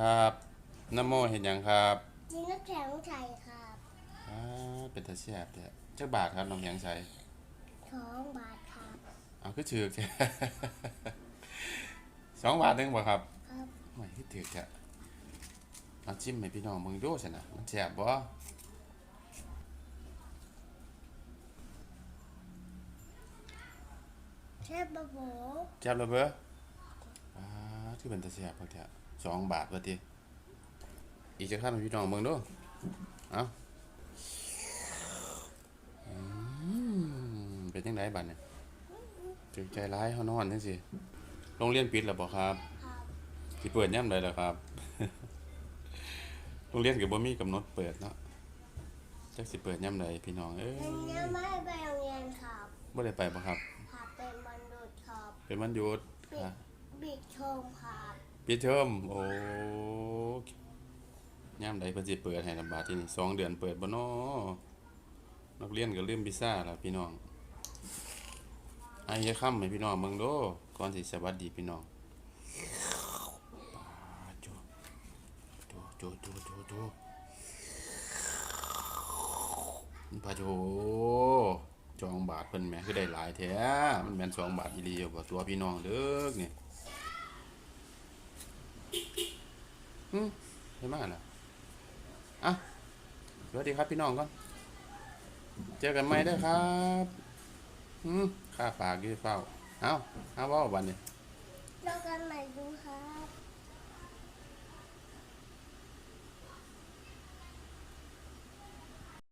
ครับน้ำโมเห็นยังครับยิงนักแข็งไทยครับอ่าเป็นตาแซ่บแท้จักบาทครับน้องแข็งใสสองบาทครับเอาคือถือกแท้สองบาทหนึงบ่ครับครับไม่คือถือกแท้เอาจิ้มให้พี่น้องเบิ่งดูซั่นน่ะมันแซ่บบ่เชฟบะโบแซ่บแล้วเบ้ออ่าคือเป็นตาแซ่บคักแท้ สองบาทว่าติอีกจักคำให้พี่น้องเบิ่งดูเอาอืมเป็นจังไดบัดเนี่ยถึกใจร้ายเฮานอนจังซี่โรงเรียนปิดแล้วบ่ครับครับสิเปิดย่ำใดล่ะครับโรงเรียนก็บ่มีกำหนดเปิดเนาะจักสิเปิดย่ำใดพี่น้องเอ้ยวันนี้ไม่ได้ไปโรงเรียนครับบ่ได้ไปบ่ครับครับเป็นวันหยุดครับ เป็นวันหยุดปิดค่ะบิดชมครับ ปิดเทอมโอ้ย่ำใดเพิ่นสิเปิดให้ลำบากที่นี่สองเดือนเปิดบ่นอนักเรียนก็ลืมวีซ่าแล้วพี่น้องไอ้ยะค่ำให้พี่น้องเบิ่งโดก่อนสิสวัสดีพี่น้องปาโจโจโจโจโจโจพระโถจองบาทเพิ่นแหม่คือได้หลายแท้มันแม่น2บาทอีหลีอยู่บ่ตัวพี่น้องเด้อเนี่ย ใช่มากนะอะสวัสดีครับพี่น้องก่อนเจอกันใหม่ด้ครับอืมข้าฝากอยู่เฝ้า เอ้าเอาว่าวันนี้ เจอกันใหม่ดูครับ